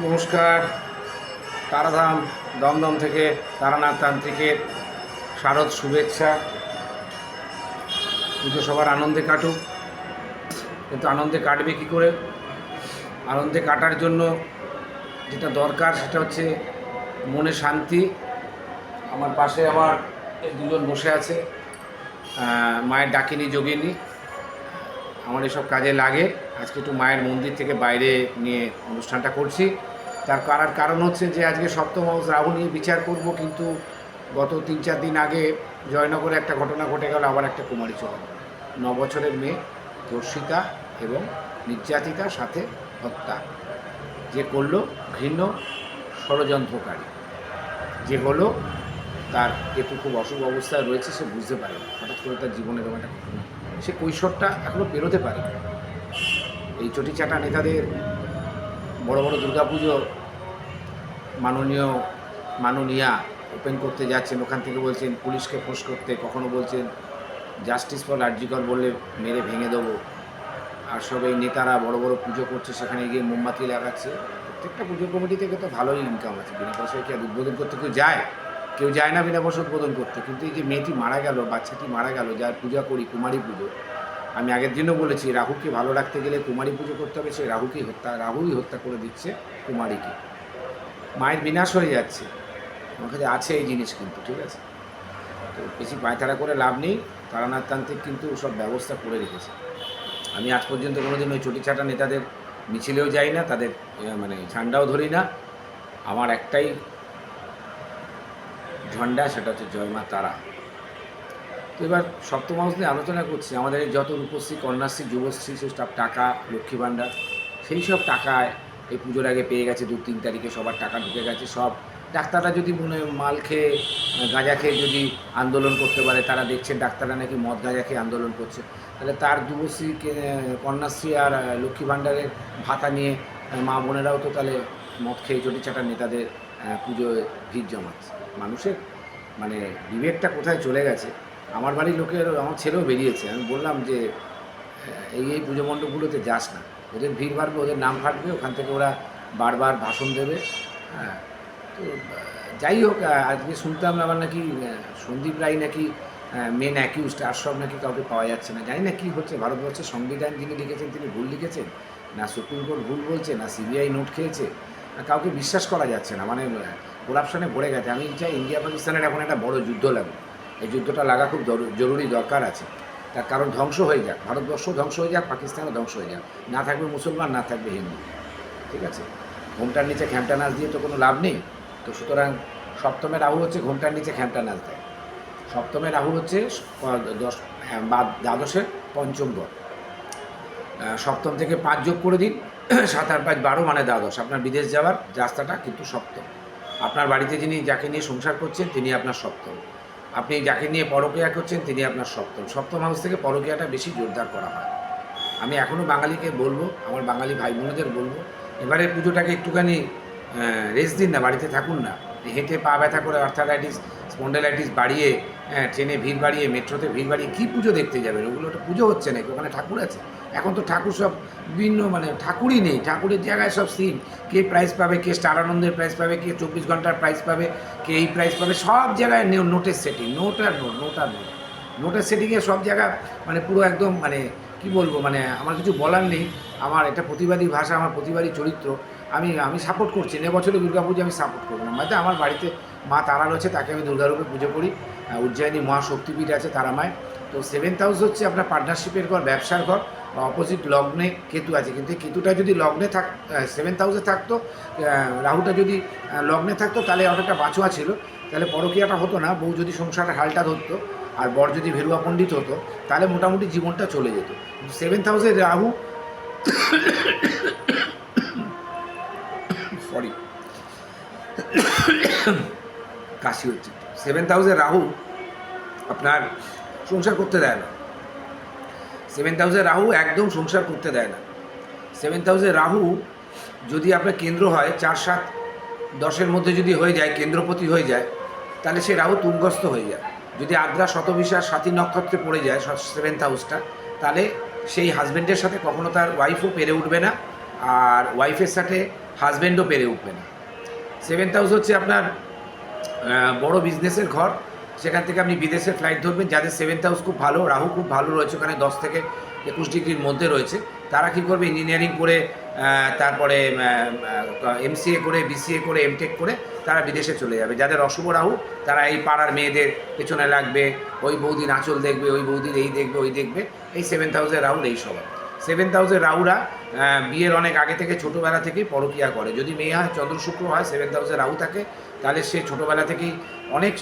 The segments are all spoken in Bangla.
নমস্কার। তারাধাম দমদম থেকে তারানাথ তান্ত্রিকের শারদ শুভেচ্ছা। পুজো সবার আনন্দে কাটুক। কিন্তু আনন্দে কাটবে কী করে? আনন্দে কাটার জন্য যেটা দরকার সেটা হচ্ছে মনে শান্তি। আমার পাশে আমার দুজন বসে আছে মায়ের ডাকিনি যোগিনী। আমার এসব কাজে লাগে। আজকে একটু মায়ের মন্দির থেকে বাইরে নিয়ে অনুষ্ঠানটা করছি। তার কারার কারণ হচ্ছে যে আজকে সপ্তম হাউস রাহু নিয়ে বিচার করব, কিন্তু গত তিন চার দিন আগে জয়নগরে একটা ঘটনা ঘটে গেল, আবার একটা কুমারী চল ন বছরের মেয়ে, ধর্ষিতা এবং নির্যাতিতার সাথে হত্যা। যে করল ঘৃণ্য ষড়যন্ত্রকারী। যে হলো তার কেতু খুব অশুভ অবস্থায় রয়েছে, সে বুঝতে পারে হঠাৎ করে তার জীবনের একটা ঘটনা সে কৈশোরটা এখনও পেরোতে পারে এই চটিচাটা নেতাদের বড় বড় দুর্গাপুজো মাননীয়, মাননীয়া ওপেন করতে যাচ্ছেন, ওখান থেকে বলছেন, পুলিশকে ফোঁস করতে, কখনো বলছেন জাস্টিস ফর আর্জিকর বললে মেরে ভেঙে দেবো। আর সব এই নেতারা বড় বড় পুজো করছে, সেখানে গিয়ে মোমবাতি লাগাচ্ছে। প্রত্যেকটা পুজো কমিটি থেকে তো ভালোই ইনকাম আছে। বিনা পয়সায় কি আর উদ্বোধন করতে কেউ যায়? কেউ যায় না বিনা পয়সা উদ্বোধন করতে। কিন্তু এই যে মেয়েটি মারা গেল, বাচ্চাটি মারা গেল, যার পূজা করি, কুমারী পুজো আমি আগের দিনও বলেছি, রাহুকে ভালো রাখতে গেলে কুমারী পুজো করতে হবে, সে রাহুকেই হত্যা, রাহুই হত্যা করে দিচ্ছে কুমারীকে। মায়ের বিনাশ হয়ে যাচ্ছে। আমার কাছে আছে এই জিনিস কিন্তু, ঠিক আছে? তো বেশি পায়তারা করে লাভ নেই তারানাথ তান্ত্রিক কিন্তু সব ব্যবস্থা করে রেখেছে। আমি আজ পর্যন্ত কোনোদিন ওই চটিচাটা নেতাদের মিছিলেও যাই না, তাদের মানে ঝান্ডাও ধরি না। আমার একটাই ঝন্ডা, সেটা হচ্ছে জয় মা তারা। এবার সপ্তমাংশ নিয়ে আলোচনা করছি। আমাদের যত রূপশ্রী, কন্যাশ্রী, যুবশ্রী সেসব টাকা, লক্ষ্মী ভাণ্ডার, সেই সব টাকায় এই পুজোর আগে পেয়ে গেছে দু তিন তারিখে সবার টাকা ঢুকে গেছে। সব ডাক্তাররা যদি মনে মাল খেয়ে গাঁজা খেয়ে যদি আন্দোলন করতে পারে, তারা দেখছেন ডাক্তাররা নাকি মদ গাঁজা খেয়ে আন্দোলন করছে। তাহলে তার যুবশ্রী কন্যাশ্রী আর লক্ষ্মী ভাণ্ডারের ভাতা নিয়ে মা বোনেরাও তো তাহলে মদ খেয়ে চটিচাটা নেতাদের পুজোয় ভিড় জমাচ্ছে। মানুষের মানে বিবেকটা কোথায় চলে গেছে? আমার বাড়ির লোকের, আমার ছেলেও বেরিয়েছে। আমি বললাম যে এই এই পুজো মণ্ডপগুলোতে যাস না। ওদের ভিড় বাড়বে, ওদের নাম ফাটবে, ওখান থেকে ওরা বারবার ভাষণ দেবে। হ্যাঁ তো যাই হোক আজকে শুনতাম আবার নাকি সন্দীপ রায় নাকি মেন অ্যাকিউজড আর সব নাকি কাউকে পাওয়া যাচ্ছে না। জানি না কী হচ্ছে। ভারতবর্ষের সংবিধান যিনি লিখেছেন, তিনি ভুল লিখেছেন? না সুপ্রিম কোর্ট ভুল বলছে, না সিবিআই নোট খেয়েছে? কাউকে বিশ্বাস করা যাচ্ছে না? মানে করাপশনে ভরে গেছে। আমি চাই ইন্ডিয়া পাকিস্তানের এখন একটা বড় যুদ্ধ লাগুক। এই যুদ্ধটা লাগা খুব জরুরি দরকার আছে। তার কারণ ধ্বংস হয়ে যাক ভারতবর্ষ ধ্বংস হয়ে যাক পাকিস্তানও ধ্বংস হয়ে যাক। না থাকবে মুসলমান না থাকবে হিন্দু। ঠিক আছে? ঘোমটার নিচে খ্যামটা নাচ দিয়ে তো কোনো লাভ নেই। তো সুতরাং সপ্তমে রাহু হচ্ছে ঘোমটার নিচে খ্যামটা নাচ দেয়। সপ্তমে রাহু হচ্ছে দশ হ্যাঁ, বা দ্বাদশের পঞ্চম ঘর সপ্তম থেকে পাঁচ যোগ করে দিন। সাত আর পাঁচ বারো মানে দ্বাদশ। আপনার বিদেশ যাওয়ার রাস্তাটা কিন্তু সপ্তম। আপনার বাড়িতে যিনি যাকে নিয়ে সংসার করছেন তিনি আপনার সপ্তম। আপনি যাকে নিয়ে পরকীয়া করছেন, তিনি আপনার সপ্তম। সপ্তম হাউস থেকে পরকীয়াটা বেশি জোরদার করা হয়। আমি এখনও বাঙালিকে বলব, আমার বাঙালি ভাই বোনদের বলব এবারে পুজোটাকে একটুখানি রেস্ট দিন না, বাড়িতে থাকুন না। হেঁটে পা ব্যথা করে অর্থারাইটিস স্পন্ডেলাইটিস বাড়িয়ে ট্রেনে ভিড় বাড়িয়ে, মেট্রোতে ভিড় বাড়িয়ে কী পুজো দেখতে যাবেন? ওগুলো তো পুজো হচ্ছে নাকি? ওখানে ঠাকুর আছে? এখন তো ঠাকুর সব বিভিন্ন মানে ঠাকুরই নেই, ঠাকুরের জায়গায় সব সিন কে প্রাইজ পাবে, কে স্টার আনন্দের প্রাইজ পাবে, কে চব্বিশ ঘণ্টার প্রাইজ পাবে, কে এই প্রাইজ পাবে, সব জায়গায় নোটের সেটিং নোট আর নোট নোট আর নোট নোটের সেটিংয়ে সব জায়গা মানে পুরো একদম মানে কি বলব মানে আমার কিছু বলার নেই। আমার এটা প্রতিবাদী ভাষা, আমার প্রতিবাদী চরিত্র। আমি আমি সাপোর্ট করছি। এ বছরে দুর্গাপুজো আমি সাপোর্ট করব না। মানে আমার বাড়িতে মা তারা রয়েছে, তাকে আমি দুর্গারূপে পুজো করি। উজ্জয়িনী মহাশক্তিপীঠ আছে তারামায়। তো সেভেন্থ হাউস হচ্ছে আপনার পার্টনারশিপের ঘর, ব্যবসার ঘর। অপোজিট লগ্নে কেতু আছে। কিন্তু কেতুটা যদি লগ্নে থাক সেভেন্থ হাউসে থাকতো রাহুটা যদি লগ্নে থাকতো, তাহলে অনেকটা বাঁচোয়া ছিল। তাহলে পরকীয়াটা হতো না। বউ যদি সংসারের হালটা ধরতো আর বর যদি ভেরুয়া পণ্ডিত হতো, তাহলে মোটামুটি জীবনটা চলে যেত। সেভেন্থ হাউসে রাহু সরি কাশি হচ্ছে। সেভেন্থ হাউসে রাহু আপনার সংসার করতে দেয় না। সেভেন্থ হাউসে রাহু একদম সংসার করতে দেয় না। সেভেন্থ হাউসে রাহু যদি আপনার কেন্দ্র হয়, চার সাত দশের মধ্যে যদি হয়ে যায়, কেন্দ্রপতি হয়ে যায়, তাহলে সে রাহু তুঙ্গস্থ হয়ে যায়। যদি আদ্রা শতবিশার সাথী নক্ষত্রে পড়ে যায় সেভেন্থ হাউসটা তাহলে সেই হাজব্যান্ডের সাথে কখনো তার ওয়াইফও পেরে উঠবে না, আর ওয়াইফের সাথে হাজব্যান্ডও পেরে উঠবে না। সেভেন্থ হাউস হচ্ছে আপনার বড় বিজনেসের ঘর। সেখান থেকে আপনি বিদেশে ফ্লাইট ধরবেন। যাদের সেভেন্থ হাউস খুব ভালো, রাহু খুব ভালো রয়েছে, ওখানে দশ থেকে একুশ ডিগ্রির মধ্যে রয়েছে। তারা কী করবে? ইঞ্জিনিয়ারিং করে তারপরে এমসিএ করে বিসিএ করে এমটেক করে তারা বিদেশে চলে যাবে। যাদের অশুভ রাহু, তারা এই পাড়ার মেয়েদের পেছনে লাগবে, ওই বৌদির আঁচল দেখবে, ওই বৌদির এই দেখবে, ওই দেখবে। এই সেভেন্থ হাউসের রাহুর এই স্বভাব। সেভেন্থ হাউসের রাহুরা বিয়ের অনেক আগে থেকে, ছোটোবেলা থেকেই পরকিয়া করে। যদি মেয়ে হয় চন্দ্র শুক্র হয় সেভেন্থ হাউসে রাহু থাকে। তাহলে সে ছোটোবেলা থেকেই অনেক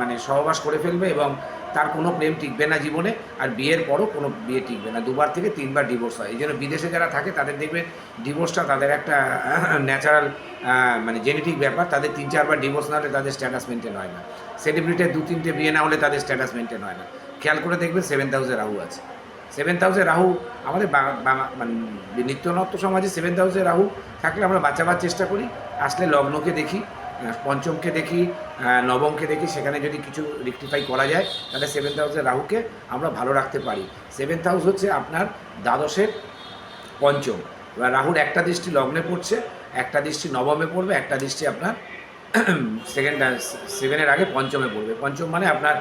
মানে সহবাস করে ফেলবে এবং তার কোনো প্রেম টিকবে না জীবনে আর বিয়ের পরও কোনো বিয়ে টিকবে না। দুবার থেকে তিনবার ডিভোর্স হয়। এই জন্য বিদেশে যারা থাকে তাদের দেখবেন ডিভোর্সটা তাদের একটা ন্যাচারাল মানে জেনেটিক ব্যাপার। তাদের তিন চারবার ডিভোর্স না হলে তাদের স্ট্যাটাস মেনটেন হয় না। সেলিব্রিটির দু তিনটে বিয়ে না হলে তাদের স্ট্যাটাস মেনটেন হয় না। খেয়াল করে দেখবেন সেভেন হাউসে রাহু আছে। সেভেন হাউসে রাহু আমাদের মানে নিত্যনত্ব সমাজে সেভেন হাউসে রাহু থাকলে আমরা বাঁচাবার চেষ্টা করি। আসলে লগ্নকে দেখি। পঞ্চমকে দেখি নবমকে দেখি, সেখানে যদি কিছু রেক্টিফাই করা যায়, তাহলে সেভেন্থ হাউসের রাহুকে আমরা ভালো রাখতে পারি। সেভেন্থ হাউস হচ্ছে আপনার দ্বাদশের পঞ্চম। রাহুর একটা দৃষ্টি লগ্নে পড়ছে, একটা দৃষ্টি নবমে পড়বে, একটা দৃষ্টি আপনার সেকেন্ড সেভেনের আগে পঞ্চমে পড়বে। পঞ্চম মানে আপনার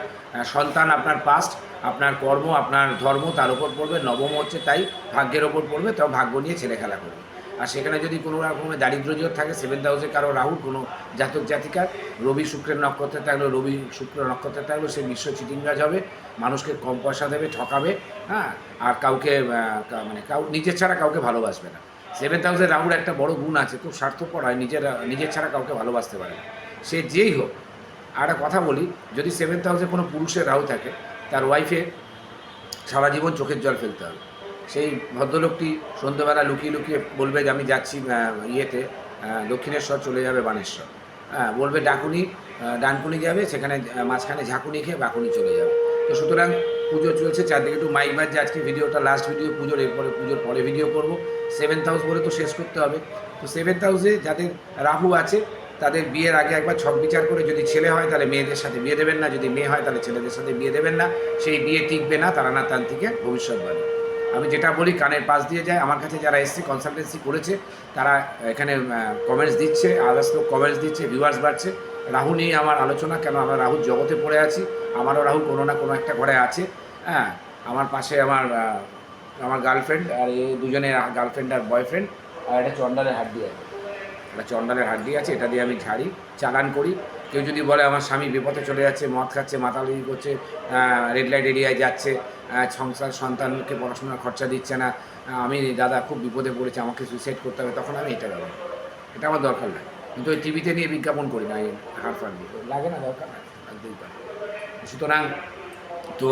সন্তান, আপনার পাস্ট আপনার কর্ম, আপনার ধর্ম, তার উপর পড়বে। নবম হচ্ছে তাই ভাগ্যের ওপর পড়বে, তাও ভাগ্য নিয়ে ছেলে খেলা করবে। আর সেখানে যদি কোনো রকমের দারিদ্র জোর থাকে সেভেন্থ হাউসে কারও রাহুর কোনো জাতক জাতিকার, রবি শুক্রের নক্ষত্রে থাকলে, রবি শুক্র নক্ষত্রে থাকলে, সে বিশ্ব চিটিংরাজ হবে, মানুষকে কম পয়সা দেবে, ঠকাবে হ্যাঁ আর কাউকে মানে কাউ, নিজের ছাড়া কাউকে ভালোবাসবে না। সেভেন্থ হাউসে রাহুর একটা বড় গুণ আছে, খুব স্বার্থপর হয়, নিজের নিজের ছাড়া কাউকে ভালোবাসতে পারে সে যেই হোক, আর কথা বলি, যদি সেভেন্থ হাউসে কোনো পুরুষের রাহু থাকে, তার ওয়াইফে সারা জীবন চোখের জল ফেলতে হবে। সেই ভদ্রলোকটি সন্ধ্যেবেলা লুকিয়ে লুকিয়ে বলবে যে, আমি যাচ্ছি ইয়েতে দক্ষিণেশ্বর চলে যাবে বানেশ্বর। হ্যাঁ বলবে, ডাকুনি ডানকুনি যাবে, সেখানে মাঝখানে ঝাঁকুনি খেয়ে বাকুনি চলে যাবে। তো সুতরাং পুজো চলছে চারদিকে একটু মাইক বাজছে আজকে ভিডিওটা লাস্ট ভিডিও পুজোর, এরপরে পুজোর পরে ভিডিও করব। সেভেন্থ হাউস বলে তো শেষ করতে হবে। তো সেভেন্থ হাউসে যাদের রাহু আছে, তাদের বিয়ের আগে একবার ছক বিচার করে যদি ছেলে হয়, তাহলে মেয়েদের সাথে বিয়ে দেবেন না, যদি মেয়ে হয়, তাহলে ছেলেদের সাথে বিয়ে দেবেন না। সেই বিয়ে টিকবে না, তারা না তান্ত্রিকের ভবিষ্যৎবাণী। আমি যেটা বলি, কানের পাশ দিয়ে যায়। আমার কাছে যারা এসছে কনসালটেন্সি করেছে, তারা এখানে কমেন্টস দিচ্ছে আদার্স লোক কমেন্টস দিচ্ছে ভিউয়ার্স বাড়ছে। রাহু নিয়ে আমার আলোচনা, কেন আমরা রাহুর জগতে পড়ে আছি, আমারও রাহু কোনো না কোনো একটা ঘরে আছে। হ্যাঁ আমার পাশে আমার আমার গার্লফ্রেন্ড আর এই দুজনের গার্লফ্রেন্ড আর বয়ফ্রেন্ড আর একটা চন্ডালের হাড্ডি আছে। একটা চন্ডালের হাড্ডি আছে, এটা দিয়ে আমি ঝাড়ি, চালান করি। কেউ যদি বলে আমার স্বামী বিপদে চলে যাচ্ছে, মদ খাচ্ছে মাতালি করছে রেড লাইট এরিয়ায় যাচ্ছে সংসার সন্তানকে পড়াশোনার খরচা দিচ্ছে না। আমি দাদা খুব বিপদে পড়েছে আমাকে সুইসাইড করতে হবে। তখন আমি এটা ব্যবহার এটা আমার দরকার নাই। কিন্তু ওই টিভিতে নিয়ে বিজ্ঞাপন করি না এই হার ফার দিয়ে। লাগে না দরকার লাগতেই পারে সুতরাং তো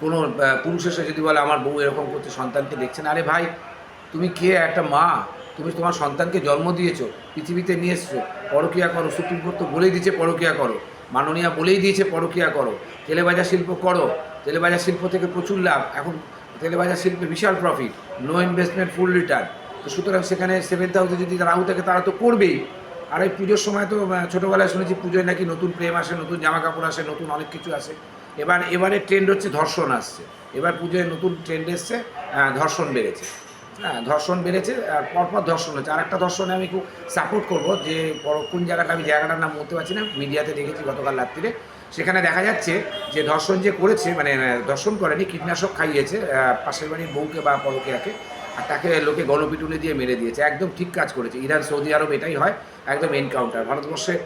কোনো আহ, পুরুষ এসে যদি বলে আমার বউ এরকম করছে সন্তানকে দেখছে না। আরে ভাই তুমি কে? একটা মা। তুমি তোমার সন্তানকে জন্ম দিয়েছ পৃথিবীতে নিয়ে এসছো। পরকিয়া করো সুপ্রিম কোর্ট তো বলেই দিয়েছে পরকিয়া করো। মাননীয়া বলেই দিয়েছে পরকিয়া করো তেলেবাজার শিল্প করো তেলেবাজার শিল্প থেকে প্রচুর লাভ, এখন তেলেবাজার শিল্পে বিশাল profit no investment full return তো সুতরাং সেখানে সেভেন্থ হাউসে যদি রাহু থাকে, তারা তো করবেই। আর এই পুজোর সময় তো ছোটোবেলায় শুনেছি পুজোয় নাকি নতুন প্রেম আসে, নতুন জামা কাপড় আসে, নতুন অনেক কিছু আসে। এবার এবারে ট্রেন্ড হচ্ছে ধর্ষণ আসছে। এবার পুজোয় নতুন ট্রেন্ড এসছে ধর্ষণ বেড়েছে। হ্যাঁ ধর্ষণ বেড়েছে, আর পরপর ধর্ষণ হচ্ছে আর একটা ধর্ষণে আমি খুব সাপোর্ট করব যে পর- কোন জায়গাটা আমি জায়গাটার নাম বলতে পারছি না, মিডিয়াতে দেখেছি গতকাল রাত্রিরে। সেখানে দেখা যাচ্ছে যে, ধর্ষণ যে করেছে মানে ধর্ষণ করেনি, কীটনাশক খাইয়েছে পাশের বাড়ির বউকে বা পরকিয়াকে, আর তাকে লোকে গণপিটুনি দিয়ে মেরে দিয়েছে। একদম ঠিক কাজ করেছে। ইরান, সৌদি আরব এটাই হয়, একদম এনকাউন্টার ভারতবর্ষে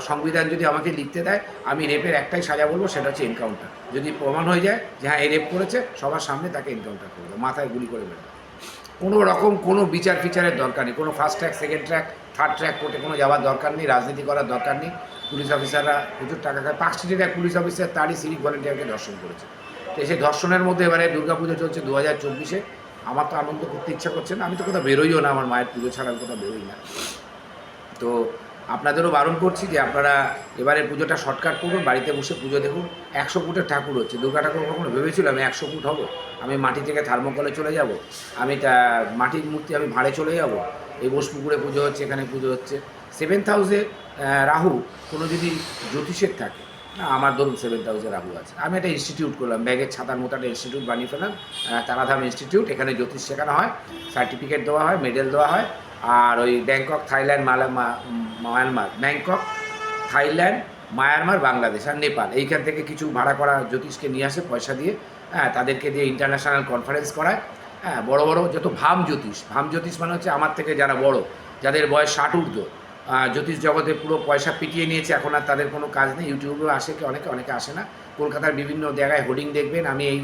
সংবিধান যদি আমাকে লিখতে দেয়, আমি রেপের একটাই সাজা বলব, সেটা হচ্ছে এনকাউন্টার যদি প্রমাণ হয়ে যায় যে হ্যাঁ এই রেপ করেছে, সবার সামনে তাকে এনকাউন্টার করবে, মাথায় গুলি করে দেবে। কোনো রকম কোনো বিচার ফিচারের দরকার নেই। কোনো first track second track third track কোর্টে কোনো যাওয়ার দরকার নেই, রাজনীতি করার দরকার নেই। পুলিশ অফিসাররা প্রচুর টাকা খায়। পাঁচ স্ট্রিটের এক পুলিশ অফিসার তারই সিভিক ভলেন্টিয়ারকে দর্শন করেছে। তো সেই ধর্ষণের মধ্যে এবারে দুর্গাপুজো চলছে দু হাজার চব্বিশে। আমার তো আনন্দ করতে ইচ্ছা করছে না। আমি তো কোথাও বেরোইও না, আমার মায়ের পুজো ছাড়া আমি কোথাও বেরোই না। তো আপনাদেরও বারণ করছি যে আপনারা এবারে পুজোটা শর্টকাট করুন, বাড়িতে বসে পুজো দেখুন। একশো ফুটের ঠাকুর হচ্ছে। দুর্গা ঠাকুর কখনো ভেবেছিলাম আমি একশো ফুট হব? আমি মাটি থেকে থার্মোকলে চলে যাব। আমি তা মাটির মূর্তি, আমি ভাড়ে চলে যাব। এই বোসপুকুরে পুজো হচ্ছে, এখানে পুজো হচ্ছে। সেভেন্থ হাউসে রাহু কোনো যদি জ্যোতিষের থাকে। আমার ধরুন সেভেন্থ হাউসে রাহু আছে। আমি একটা ইনস্টিটিউট করলাম, ব্যাগের ছাতার মতো একটা ইনস্টিটিউট বানিয়ে ফেলাম তারাধাম ইনস্টিটিউট এখানে জ্যোতিষ শেখানো হয়। সার্টিফিকেট দেওয়া হয় মেডেল দেওয়া হয়। আর ওই ব্যাংকক থাইল্যান্ড মালা Myanmar Bangkok Thailand Myanmar Bangladesh আর নেপাল এইখান থেকে কিছু ভাড়া করা জ্যোতিষকে নিয়ে আসে পয়সা দিয়ে। হ্যাঁ তাদেরকে দিয়ে ইন্টারন্যাশনাল কনফারেন্স করায়। হ্যাঁ বড় বড় যত ভাম জ্যোতিষ। ভাম জ্যোতিষ মানে হচ্ছে আমার থেকে যারা বড়, যাদের বয়স ষাট ঊর্ধ্ব। জ্যোতিষ জগতে পুরো পয়সা পিটিয়ে নিয়েছে, এখন আর তাদের কোনো কাজ নেই। ইউটিউবেও আসে কি, অনেকে অনেকে আসে না। কলকাতার বিভিন্ন জায়গায় হোর্ডিং দেখবেন, আমি এই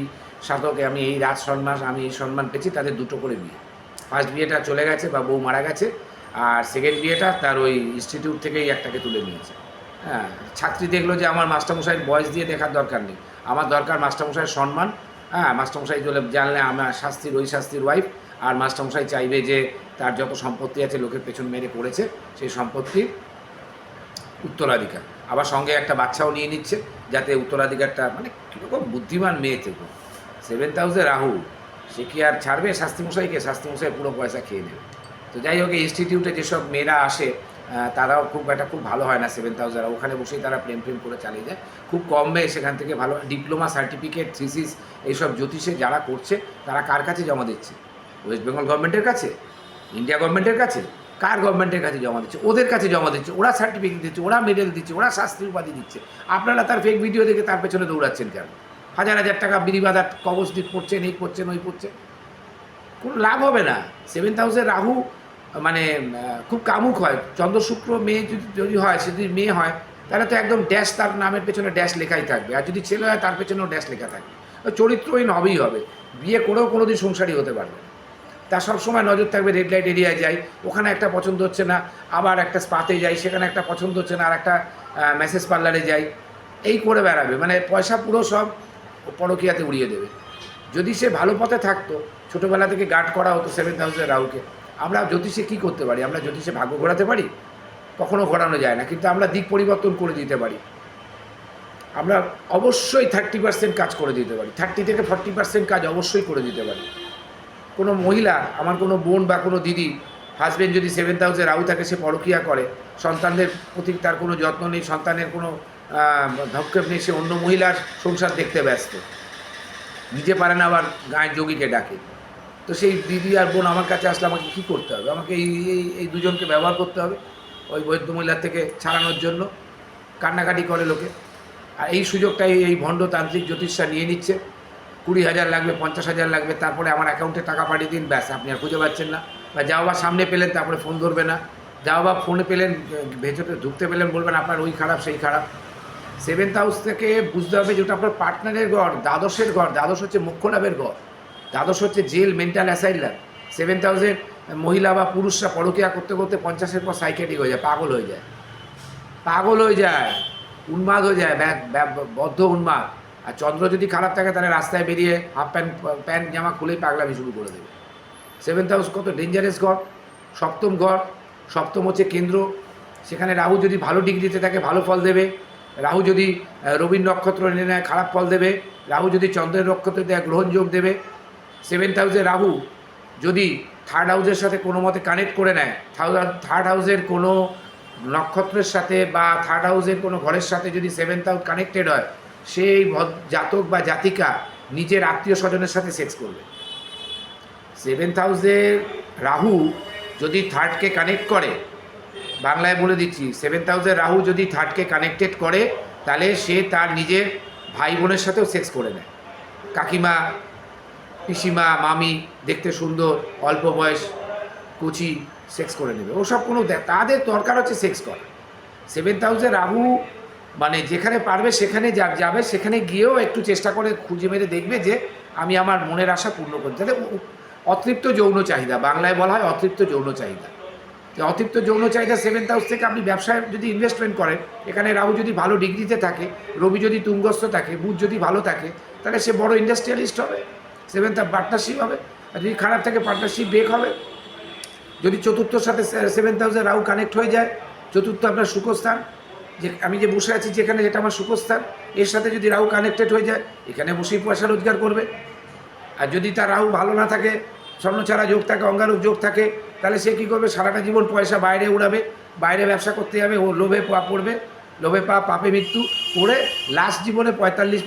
সাধকে আমি এই রাজ সম্মান আমি এই সম্মান পেয়েছি, তাদের দুটো করে বিয়ে। ফার্স্ট বিয়েটা চলে গেছে বা বউ মারা গেছে, আর সেকেন্ড বিয়েটা তার ওই ইনস্টিটিউট থেকেই একটাকে তুলে নিয়েছে। হ্যাঁ ছাত্রী দেখল যে আমার মাস্টারমশাইয়ের বয়স দিয়ে দেখার দরকার নেই। আমার দরকার মাস্টারমশাইয়ের সম্মান হ্যাঁ মাস্টারমশাই চলে জানলে আমার শাস্তির, ওই শাস্তির ওয়াইফ আর মাস্টারমশাই চাইবে যে তার যত সম্পত্তি আছে লোকের পেছন মেরে পড়েছে সেই সম্পত্তি উত্তরাধিকার। আবার সঙ্গে একটা বাচ্চাও নিয়ে নিচ্ছে, যাতে উত্তরাধিকারটা মানে কীরকম বুদ্ধিমান মেয়ে থেকে। সেভেন থাউজেন্ড রাহু সে কি আর ছাড়বে শাস্তি মশাইকে শাস্তি মশাই পুরো পয়সা খেয়ে নেবে। তো যাই হোক ইনস্টিটিউটে যেসব মেয়েরা আসে তারাও খুব একটা খুব ভালো হয় না সেভেন থাউজেন্ড ওখানে বসেই তারা প্রেম প্রেম করে চালিয়ে যায়। খুব কম মেয়ে সেখান থেকে ভালো ডিপ্লোমা সার্টিফিকেট থিসিস এইসব জ্যোতিষে যারা করছে, তারা কার কাছে জমা দিচ্ছে? ওয়েস্ট বেঙ্গল গভর্নমেন্টের কাছে? ইন্ডিয়া গভর্নমেন্টের কাছে? কার গভর্নমেন্টের কাছে জমা দিচ্ছে? ওদের কাছে জমা দিচ্ছে? ওরা সার্টিফিকেট দিচ্ছে, ওরা মেডেল দিচ্ছে, ওরা শাস্ত্রী উপাধি দিচ্ছে। আপনারা তার ফেক ভিডিও দেখে তার পেছনে দৌড়াচ্ছেন কেন? হাজার হাজার টাকা বিড়িবাদার কবচ দিয়ে পড়ছেন, এই করছেন ওই করছেন কোনো লাভ হবে না। সেভেন থাউজেন্ড রাহু মানে খুব কামুক হয়। চন্দ্র শুক্র মেয়ে যদি যদি হয়, সে যদি মেয়ে হয়, তাহলে তো একদম ড্যাশ তার নামের পেছনে ড্যাশ লেখাই থাকবে। আর যদি ছেলে হয়, তার পেছনেও ড্যাশ লেখা থাকবে। চরিত্রহীন হবেই হবে। বিয়ে করেও কোনো দিন সংসারই হতে পারবে তার সবসময় নজর থাকবে রেড লাইট এরিয়ায় যাই। ওখানে একটা পছন্দ হচ্ছে না, আবার একটা স্পাতে যাই। সেখানে একটা পছন্দ হচ্ছে না, আর একটা মেসেজ পার্লারে যাই। এই করে বেড়াবে। মানে পয়সা পুরো সব পরকীয়াতে উড়িয়ে দেবে। যদি সে ভালো পথে থাকতো, ছোটোবেলা থেকে গার্ড করা হতো সেভেন থাউজেন্ড রাহুকে, আমরা জ্যোতিষে কী করতে পারি? আমরা জ্যোতিষে ভাগ্য ঘোরাতে পারি? কখনো ঘোরানো যায় না, কিন্তু আমরা দিক পরিবর্তন করে দিতে পারি। আমরা অবশ্যই থার্টি পার্সেন্ট কাজ করে দিতে পারি। থার্টি থেকে ফর্টি পার্সেন্ট কাজ অবশ্যই করে দিতে পারি। কোনো মহিলা, আমার কোনো বোন বা কোনো দিদি হাজবেন্ড যদি সেভেন থাউজেন্ড রাহু থাকে, সে পরকিয়া করে। সন্তানদের প্রতি তার কোনো যত্ন নেই, সন্তানের কোনো আহ, ধক্ষেপ নেই সে অন্য মহিলার সংসার দেখতে ব্যস্ত। নিজে পারে না আবার গায়ের যোগীকে ডাকে। তো সেই দিদি আর বোন আমার কাছে আসলে আমাকে কী করতে হবে? আমাকে এই এই এই দুজনকে ব্যবহার করতে হবে ওই বৈদ্য মহিলার থেকে ছাড়ানোর জন্য। কান্নাকাটি করে লোকে। আর এই সুযোগটাই এই ভণ্ড তান্ত্রিক জ্যোতিষরা নিয়ে নিচ্ছে। কুড়ি হাজার লাগবে পঞ্চাশ হাজার লাগবে তারপরে আমার অ্যাকাউন্টে টাকা পাঠিয়ে দিন ব্যাস আপনি আর খুঁজে পাচ্ছেন না। বা যাও বা সামনে পেলেন তারপরে ফোন ধরবে না। যাও বা ফোনে পেলেন ভেতরে ঢুকতে পেলেন বলবেন আপনার ওই খারাপ সেই খারাপ। সেভেন্থ হাউস থেকে বুঝতে হবে যেটা আপনার পার্টনারের ঘর, দ্বাদশের ঘর, দ্বাদশ হচ্ছে মুখ্য লাভের ঘর, দ্বাদশ হচ্ছে জেল মেন্টাল অ্যাসাইলাম সেভেন্থ হাউসের মহিলা বা পুরুষরা পরকিয়া করতে করতে পঞ্চাশের পর সাইকেটিক হয়ে যায়, পাগল হয়ে যায়। পাগল হয়ে যায়, উন্মাদ হয়ে যায় বদ্ধ উন্মাদ। আর চন্দ্র যদি খারাপ থাকে, তাহলে রাস্তায় বেরিয়ে হাফ প্যান্ট প্যান্ট জামা খুলেই পাগলামি শুরু করে দেবে। সেভেন্থ হাউস কত ডেঞ্জারাস ঘর? সপ্তম ঘর, সপ্তম হচ্ছে কেন্দ্র। সেখানে রাহু যদি ভালো ডিগ্রিতে থাকে, ভালো ফল দেবে। রাহু যদি রবির নক্ষত্র এনে নেয়, খারাপ ফল দেবে। রাহু যদি চন্দ্রের নক্ষত্র দেয়, গ্রহণ যোগ দেবে। সেভেন্থ হাউসে রাহু যদি থার্ড হাউসের সাথে কোনো মতে কানেক্ট করে নেয় থার্ড হাউসের কোনো নক্ষত্রের সাথে বা থার্ড হাউসের কোনো ঘরের সাথে যদি সেভেন্থ হাউস কানেক্টেড হয়, সেই জাতক বা জাতিকা নিজের আত্মীয় স্বজনের সাথে সেক্স করবে। সেভেন্থ হাউসের রাহু যদি থার্ডকে কানেক্ট করে বাংলায় বলে দিচ্ছি সেভেন হাউসের রাহু যদি থার্ডকে কানেক্টেড করে, তাহলে সে তার নিজের ভাই বোনের সাথেও সেক্স করে নেয়। কাকিমা, পিসিমা, মামি দেখতে সুন্দর, অল্প বয়স, কুচি সেক্স করে নেবে। ওসব কোনো তাদের দরকার হচ্ছে সেক্স করা। সেভেন হাউসে রাহু মানে যেখানে পারবে সেখানে যা যাবে, সেখানে গিয়েও একটু চেষ্টা করে খুঁজে মেরে দেখবে যে আমি আমার মনের আশা পূর্ণ করতে তাহলে অতৃপ্ত যৌন চাহিদা, বাংলায় বলা হয় অতৃপ্ত যৌন চাহিদা। তো অতৃপ্ত যৌন চাহিদা সেভেন্থ হাউস থেকে আপনি ব্যবসায় যদি ইনভেস্টমেন্ট করেন, এখানে রাহু যদি ভালো ডিগ্রিতে থাকে, রবি যদি তুঙ্গস্থ থাকে, বুধ যদি ভালো থাকে, তাহলে সে বড় ইন্ডাস্ট্রিয়ালিস্ট হবে সেভেন্থ পার্টনারশিপ হবে, আর যদি খারাপ থাকে পার্টনারশিপ ব্রেক হবে। যদি চতুর্থর সাথে সেভেন্থ হাউসে রাহু কানেক্ট হয়ে যায়, চতুর্থ আপনার সুখস্থান, যে আমি যে বসে আছি যেখানে যেটা আমার সুখস্থান, এর সাথে যদি রাহু কানেক্টেড হয়ে যায়, এখানে বসেই পয়সা রোজগার করবে। আর যদি তার রাহু ভালো না থাকে স্বর্ণচারা যোগ থাকে, অঙ্গারক যোগ থাকে তাহলে সে কী করবে? সারাটা জীবন পয়সা বাইরে উড়াবে, বাইরে ব্যবসা করতে যাবে, ও লোভে পা পড়বে, লোভে পা, পাপে মৃত্যু করে লাস্ট জীবনে পঁয়তাল্লিশ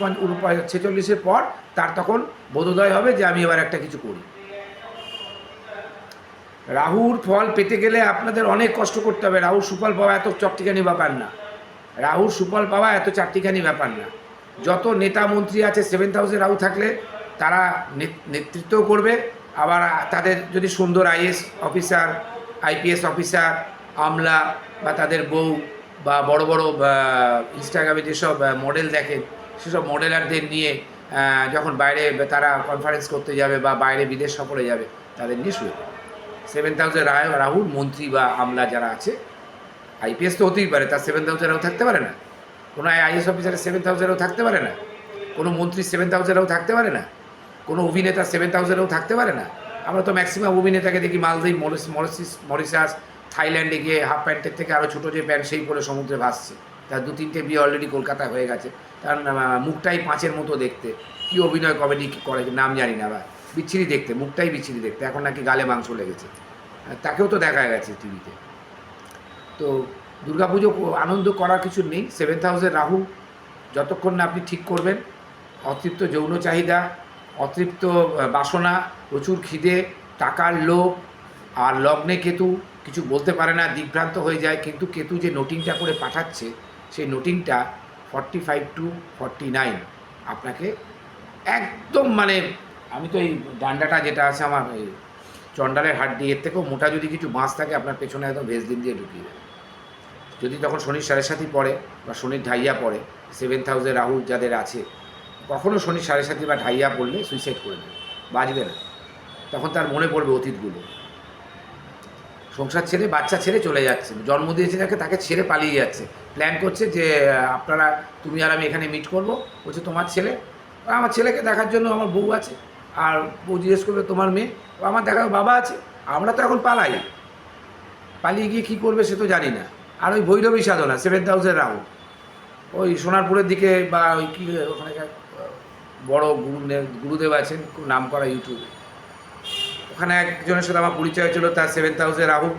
ছেচল্লিশের পর তার তখন বোধোদয় হবে যে আমি এবার একটা কিছু করি। রাহুর ফল পেতে গেলে আপনাদের অনেক কষ্ট করতে হবে। রাহুর সুফল পাওয়া এত চট্টিখানি ব্যাপার না। রাহুর সুফল পাওয়া এত চারটিখানি ব্যাপার না। যত নেতা মন্ত্রী আছে সেভেন্থ হাউসে রাহু থাকলে তারা নেত- নেতৃত্ব করবে আবার তাদের যদি সুন্দর আইএস অফিসার, আইপিএস অফিসার, আমলা বা তাদের বউ বা বড় বড় ইনস্টাগ্রামে যেসব মডেল দেখেন সেসব মডেলারদের নিয়ে যখন বাইরে তারা কনফারেন্স করতে যাবে বা বাইরে বিদেশ সফরে যাবে, তাদের নিয়ে শুয়ে সেভেন্থ হাউসে রাহুল মন্ত্রী বা আমলা যারা আছে, আইপিএস তো হতেই পারে, তার সেভেন হাউসেরাও থাকতে পারে না। কোনো আইএস অফিসারের সেভেন হাউসেরাও থাকতে পারে না। কোনো মন্ত্রী সেভেন হাউসেরাও থাকতে পারে না। কোনো অভিনেতা সেভেন হাউসেরাও থাকতে পারে না? আমরা তো ম্যাক্সিমাম অভিনেতাকে দেখি মালদ্বীপ, মরিস মরিসিস মরিশাস, থাইল্যান্ডে গিয়ে হাফ প্যান্টের থেকে আরও ছোটো যে প্যান্ট সেই পরে সমুদ্রে ভাসছে। তার দু তিনটে বিয়ে অলরেডি কলকাতায় হয়ে গেছে। তার মুখটাই পাঁচের মতো দেখতে। কী অভিনয় কমেডি করে, নাম জানি না বা বিচ্ছিরি দেখতে, মুখটাই বিচ্ছিরি দেখতে। এখন নাকি গালে মাংস লেগেছে। তাকেও তো দেখা গেছে টিভিতে তো। দুর্গাপুজো আনন্দ করার কিছু নেই। সেভেন হাউসের রাহু যতক্ষণ না আপনি ঠিক করবেন, অতৃপ্ত যৌন চাহিদা অতৃপ্ত বাসনা, প্রচুর খিদে, টাকার লোভ আর লগ্নে কেতু কিছু বলতে পারে না দিগ্ভ্রান্ত হয়ে যায়। কিন্তু কেতু যে নোটিংটা করে পাঠাচ্ছে, সেই নোটিংটা forty five to forty nine আপনাকে একদম মানে আমি তো এই ডান্ডাটা যেটা আছে আমার চন্ডালের হাড্ডি এর থেকেও মোটা যদি কিছু বাঁশ থাকে, আপনার পেছনে একদম ভেজদিন দিয়ে ঢুকিয়ে দেবে। যদি তখন শনির সাড়ে সাথী পড়ে বা শনির ঢাইয়া পড়ে সেভেন থাউজেন্ড রাহু যাদের আছে কখনো শনি সাড়ে সাথী বা ঢাইয়া পড়লে সুইসাইড করে দেবে, বাঁচবে না। তখন তার মনে পড়বে অতীতগুলো। সংসার ছেড়ে, বাচ্চা ছেড়ে চলে যাচ্ছে। জন্ম দিয়েছে যাকে, তাকে ছেড়ে পালিয়ে যাচ্ছে। প্ল্যান করছে যে আপনারা, তুমি আর আমি এখানে মিট করব। বলছে, তোমার ছেলে? আমার ছেলেকে দেখার জন্য আমার বউ আছে। আর বউ জিজ্ঞেস করবে, তোমার মেয়ে? ও আমার দেখার বাবা আছে। আমরা তো এখন পালাই। পালিয়ে গিয়ে কী করবে সে তো জানি না। আর ওই ভৈরবী সাধনা সেভেন্থ হাউসের রাহু। ওই সোনারপুরের দিকে বা ওই কী, ওখানে বড় গুরু গুরুদেব আছেন, খুব নাম করা ইউটিউবে। ওখানে একজনের সাথে আমার পরিচয় ছিল তার সেভেন্থ হাউসে রাহু।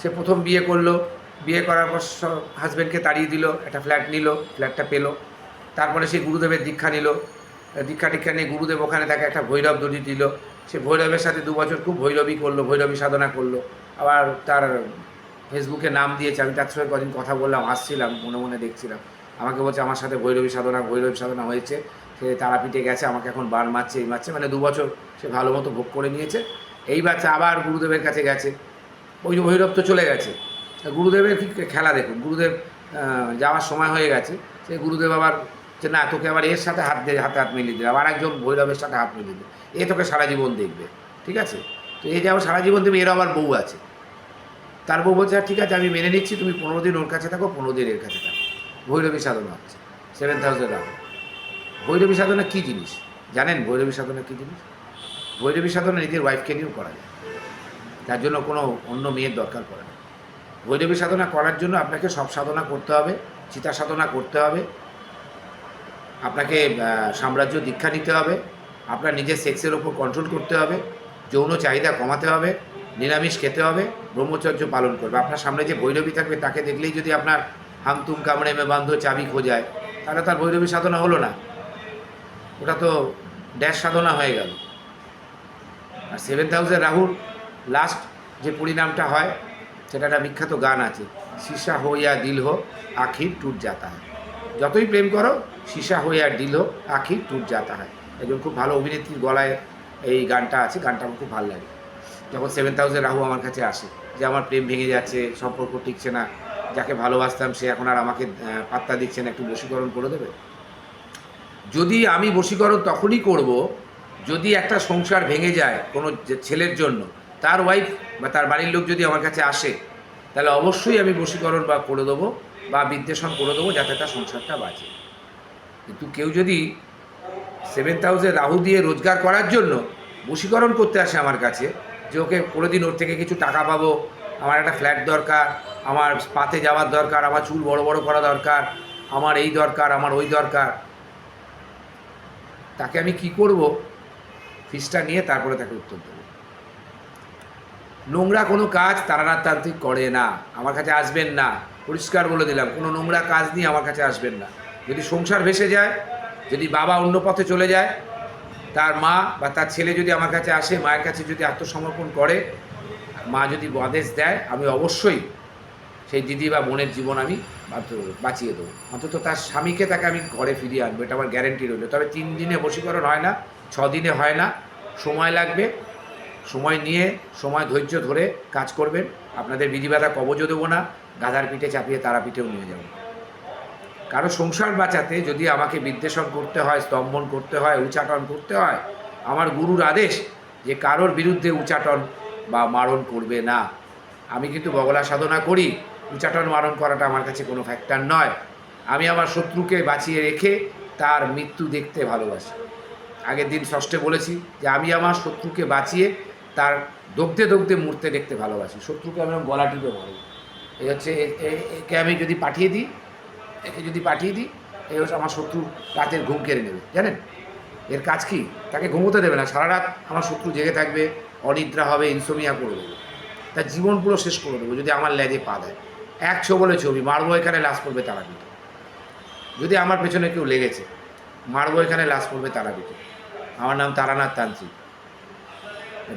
সে প্রথম বিয়ে করল। বিয়ে করার পর হাজব্যান্ডকে তাড়িয়ে দিল, একটা ফ্ল্যাট নিল ফ্ল্যাটটা পেল। তারপরে সে গুরুদেবের দীক্ষা নিল। দীক্ষা টিক্ষা নিয়ে গুরুদেব ওখানে তাকে একটা ভৈরব দড়ি দিল। সে ভৈরবের সাথে দু বছর খুব ভৈরবী করল, ভৈরবী সাধনা করল। আবার তার ফেসবুকে নাম দিয়েছে, আমি তার সঙ্গে কদিন কথা বললাম, আসছিলাম, মনে মনে দেখছিলাম। আমাকে বলছে, আমার সাথে ভৈরবী সাধনা ভৈরবী সাধনা হয়েছে। সে তারাপীঠে গেছে আমাকে এখন বান মারছে এই মারছে মানে দু বছর সে ভালো মতো ভোগ করে নিয়েছে। এই বাচ্চা আবার গুরুদেবের কাছে গেছে। ওই যে ভৈরব তো চলে গেছে। গুরুদেবের কি খেলা দেখুন গুরুদেব যাওয়ার সময় হয়ে গেছে সে গুরুদেব আবার যে না তোকে আবার এর সাথে হাত দিয়ে হাতে হাত মিলিয়ে দিল আবার একজন ভৈরবের সাথে হাত মিলিয়ে দেবে এ তোকে সারা জীবন দেখবে ঠিক আছে? তো এই যে আবার সারা জীবন দেবে এর আবার বউ আছে। তার বউ বলছে "হ্যাঁ, ঠিক আছে আমি মেনে নিচ্ছি তুমি পনেরো দিন ওর কাছে থাকো পনেরো দিন এর কাছে থাকো। ভৈরবী সাধনা হচ্ছে সেভেন থাউজেন্ড রাখো ভৈরবী সাধনা কী জিনিস? জানেন ভৈরবী সাধনা কী জিনিস? ভৈরবী সাধনা নিজের ওয়াইফকে নিয়েও করা যায়। তার জন্য কোনো অন্য মেয়ের দরকার পড়ে না। ভৈরবী সাধনা করার জন্য আপনাকে সব সাধনা করতে হবে, চিতা সাধনা করতে হবে, আপনাকে সাম্রাজ্য দীক্ষা নিতে হবে, আপনার নিজের সেক্সের ওপর কন্ট্রোল করতে হবে, যৌন চাহিদা কমাতে হবে, নিরামিষ খেতে হবে, ব্রহ্মচর্য পালন করবে। আপনার সামনে যে ভৈরবী থাকবে তাকে দেখলেই যদি আপনার হামতুম কামড়ে মে বান্ধ চাবি খোঁজায়, তাহলে তার ভৈরবী সাধনা হলো না। ওটা তো ড্যাশ সাধনা হয়ে গেল। আর সেভেন্থ হাউসের রাহুর লাস্ট যে পরিণামটা হয়, সেটা একটা বিখ্যাত গান আছে, সীসা হইয়া দিল হো, আখির টুট যাতা হয় যতই প্রেম করো, সীসা হইয়া দিল হো, আখির টুট যাতা হয় একজন খুব ভালো অভিনেত্রীর গলায় এই গানটা আছে, গানটা আমার খুব ভালো লাগে। যখন সেভেন থাউজেন্ড রাহু আমার কাছে আসে, যে আমার প্রেম ভেঙে যাচ্ছে, সম্পর্ক টিকছে না, যাকে ভালোবাসতাম সে এখন আর আমাকে পাত্তা দিচ্ছে না, একটু বশীকরণ করে দেবে? যদি আমি বশীকরণ তখনই করব, যদি একটা সংসার ভেঙে যায় কোনো ছেলের জন্য, তার ওয়াইফ বা তার বাড়ির লোক যদি আমার কাছে আসে, তাহলে অবশ্যই আমি বশীকরণ বা করে দেবো বা বিদ্বেষণ করে দেবো যাতে তার সংসারটা বাঁচে। কিন্তু কেউ যদি সেভেন্থ হাউসে রাহু দিয়ে রোজগার করার জন্য বশীকরণ করতে আসে আমার কাছে, যে ওকে কোনো দিন ওর থেকে কিছু টাকা পাবো, আমার একটা ফ্ল্যাট দরকার, আমার পাতে যাওয়ার দরকার, আমার চুল বড় বড় করা দরকার, আমার এই দরকার, আমার ওই দরকার তাকে আমি কি করব? ফিসটা নিয়ে তারপরে তাকে উত্তর দেবো। নোংরা কোনো কাজ তারানাথ তান্ত্রিক করে না। আমার কাছে আসবেন না। পরিষ্কার বলে দিলাম, কোনো নোংরা কাজ নিয়ে আমার কাছে আসবেন না। যদি সংসার ভেসে যায়, যদি বাবা অন্য পথে চলে যায়, তার মা বা তার ছেলে যদি আমার কাছে আসে, মায়ের কাছে যদি আত্মসমর্পণ করে, মা যদি আদেশ দেয়, আমি অবশ্যই সেই দিদি বা বোনের জীবন আমি বাঁচ- বাঁচিয়ে দেবো। অন্তত তার স্বামীকে তাকে আমি ঘরে ফিরিয়ে আনব, এটা আমার গ্যারেন্টি রইল। তবে তিন দিনে বশীকরণ হয় না, ছ দিনে হয় না, সময় লাগবে। সময় নিয়ে, সময় ধৈর্য ধরে কাজ করবেন। আপনাদের বিধিবাধা কবজও দেবো না, গাধার পিঠে চাপিয়ে তারা পিঠেও নিয়ে যাব। কারও সংসার বাঁচাতে যদি আমাকে বিদ্বেষণ করতে হয়, স্তম্ভন করতে হয় উচ্চাটন করতে হয়, আমার গুরুর আদেশ যে কারোর বিরুদ্ধে উচ্চাটন বা মারণ করবে না। আমি কিন্তু বগলা সাধনা করি। উচ্চাটন মারণ করাটা আমার কাছে কোনো ফ্যাক্টর নয়। আমি আমার শত্রুকে বাঁচিয়ে রেখে তার মৃত্যু দেখতে ভালোবাসি। আগের দিন ষষ্ঠে বলেছি যে আমি আমার শত্রুকে বাঁচিয়ে তার দগ্ধে দগ্ধে মূর্তে দেখতে ভালোবাসি। শত্রুকে আমি গলা টিপে মারব এই হচ্ছে এ- এ- একে আমি যদি পাঠিয়ে দিই, একে যদি পাঠিয়ে দিই এই হচ্ছে আমার শত্রু রাতের ঘুম কেড়ে নেবে। জানেন? এর কাজ কি? তাকে ঘুমোতে দেবে না। সারা রাত আমার শত্রু জেগে থাকবে, অনিদ্রা হবে, ইনসোমিয়া করে দেবে তার জীবন পুরো শেষ করে দেবো, যদি আমার ল্যাজে পা দেয়। এক ছবলে ছবি, মারবো এখানে, লাশ পড়বে তারাপীঠে যদি আমার পেছনে কেউ লেগেছে, মারবো এখানে, লাশ পড়বে তারাপীঠে আমার নাম তারানাথ তান্ত্রিক।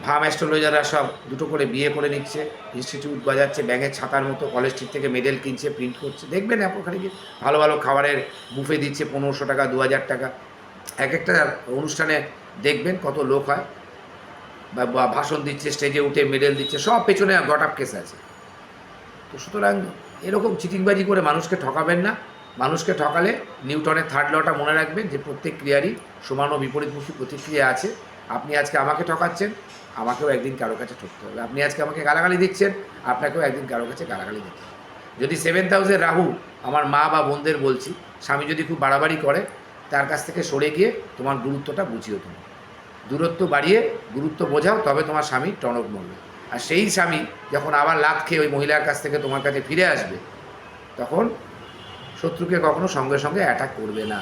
ভাম অ্যাস্ট্রোলজাররা সব দুটো করে বিয়ে করে নিচ্ছে, ইনস্টিটিউট বাজাচ্ছে ব্যাঙের ছাতার মতো কলেজ স্ট্রিট থেকে মেডেল কিনছে, প্রিন্ট করছে। দেখবেন ওখানে গিয়ে ভালো ভালো খাবারের বুফে দিচ্ছে, পনেরোশো টাকা, দু হাজার টাকা। এক একটা অনুষ্ঠানে দেখবেন কত লোক হয়, বা ভাষণ দিচ্ছে স্টেজে উঠে মেডেল দিচ্ছে, সব পেছনে গট আপ কেস আছে। তো সুতরাং এরকম চিটিংবাজি করে মানুষকে ঠকাবেন না। মানুষকে ঠকালে নিউটনের থার্ড লটা মনে রাখবেন যে প্রত্যেক ক্রিয়ারই সমান ও বিপরীতমুখী প্রতিক্রিয়া আছে। আপনি আজকে আমাকে ঠকাচ্ছেন, আমাকেও একদিন কারও কাছে ঠকতে হবে। আপনি আজকে আমাকে গালাগালি দিচ্ছেন, আপনাকেও একদিন কারও কাছে গালাগালি দিতে হবে। যদি সেভেন থাউজেন্ড রাহু, আমার মা বা বোনদের বলছি, স্বামী যদি খুব বাড়াবাড়ি করে, তার কাছ থেকে সরে গিয়ে তোমার গুরুত্বটা বুঝিও তুমি দূরত্ব বাড়িয়ে, গুরুত্ব বোঝাও, তবে তোমার স্বামী টনক মরবে। আর সেই স্বামী যখন আবার লাভ খেয়ে ওই মহিলার কাছ থেকে তোমার কাছে ফিরে আসবে, তখন শত্রুকে কখনো সঙ্গে সঙ্গে অ্যাটাক করবে না।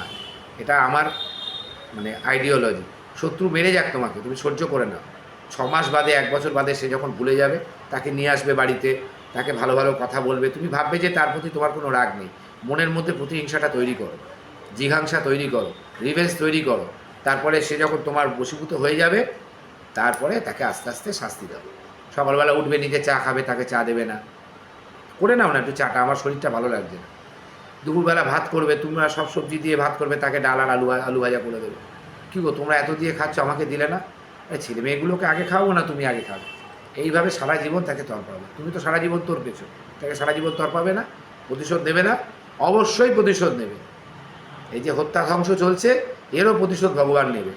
এটা আমার মানে আইডিওলজি শত্রু মেরে যাক তোমাকে, তুমি সহ্য করে নাও। ছ মাস বাদে, এক বছর বাদে সে যখন ভুলে যাবে, তাকে নিয়ে আসবে বাড়িতে, তাকে ভালো ভালো কথা বলবে, তুমি ভাববে যে তার প্রতি তোমার কোনো রাগ নেই। মনের মধ্যে প্রতিহিংসাটা তৈরি করো, জিঘাংসা তৈরি করো রিভেন্স তৈরি করো। তারপরে সে যখন তোমার বশীভূত হয়ে যাবে, তারপরে তাকে আস্তে আস্তে শাস্তি দেবে সকালবেলা উঠবে, নিজে চা খাবে, তাকে চা দেবে না। করে নাও না, একটু চাটা, আমার শরীরটা ভালো লাগছে না। দুপুরবেলা ভাত করবে, তোমরা সব সবজি দিয়ে ভাত করবে, তাকে ডাল আর আলু আলু ভাজা করে দেবে। কী গো, তোমরা এত দিয়ে খাচ্ছ, আমাকে দিলে না? ছেলে মেয়েগুলোকে আগে খাওয়াবো না তুমি আগে খাবে এইভাবে সারা জীবন তাকে তরপাবে তুমি তো সারা জীবন তোর পেছো। তাকে সারা জীবন তরপাবে না? প্রতিশোধ নেবে না? অবশ্যই প্রতিশোধ নেবে। এই যে হত্যা ধ্বংস চলছে, এরও প্রতিশোধ ভগবান নেবে।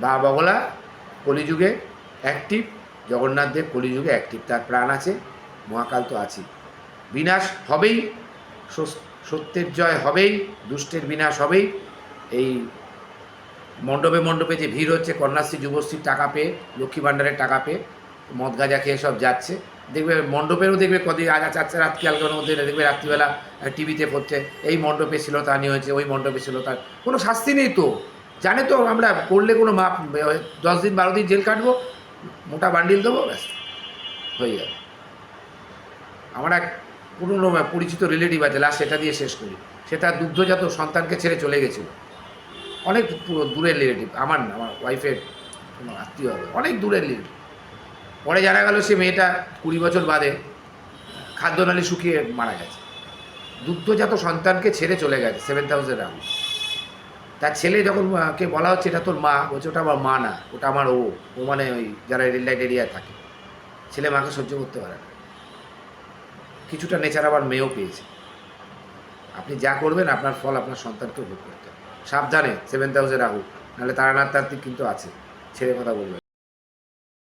বা বগলা, কলিযুগে অ্যাক্টিভ জগন্নাথ দেব কলিযুগে অ্যাক্টিভ তার প্রাণ আছে, মহাকাল তো আছেই। বিনাশ হবেই সত্যের জয় হবেই, দুষ্টের বিনাশ হবেই। এই মণ্ডপে মণ্ডপে যে ভিড় হচ্ছে, কন্যাশ্রী যুবশ্রীর টাকা পেয়ে, লক্ষ্মী ভাণ্ডারের টাকা পেয়ে, মদ গাঁজা খেয়ে সব যাচ্ছে। দেখবে মণ্ডপেরও দেখবে কদিন আজ চাচ্ছে রাত কালকের মধ্যে দেখবে রাত্রিবেলা টিভিতে পড়ছে এই মণ্ডপে নিয়ে হয়েছে, ওই মণ্ডপে ছিল তার কোনো শাস্তি নেই তো। জানে তো আমরা করলে কোনো মাপ, দশ দিন, বারো দিন জেল কাটবো মোটা বান্ডিল দেবো, ব্যাস, হয়ে যাবে। আমার এক পুরনো পরিচিত রিলেটিভ আছে লাস্ট সেটা দিয়ে শেষ করি। সে তার দুগ্ধজাত সন্তানকে ছেড়ে চলে গেছিল। অনেক দূরের রিলেটিভ আমার না, আমার ওয়াইফের কোনো আত্মীয় হবে, অনেক দূরের রিলেটিভ পরে জানা গেল সে মেয়েটা কুড়ি বছর বাদে খাদ্যনালী শুকিয়ে মারা গেছে। দুগ্ধজাত সন্তানকে ছেড়ে চলে গেছে সেভেন থাউজেন্ড রাউন্ড তার ছেলে যখন কে বলা হচ্ছে এটা তোর মা, বলছে ওটা আমার মা না, ওটা আমার ও ও মানে ওই যারা লাইট এরিয়ায় থাকে। ছেলে মাকে সহ্য করতে পারে না। কিছুটা নেচার আবার মেয়েও পেয়েছে। আপনি যা করবেন, আপনার ফল আপনার সন্তানকেও ভোগ করতে হবে। সাবধানে সেভেন থাউজেন্ড রাহু নাহলে তারানার তাত্ত্বিক কিন্তু আছে। ছেলে কথা বলবেন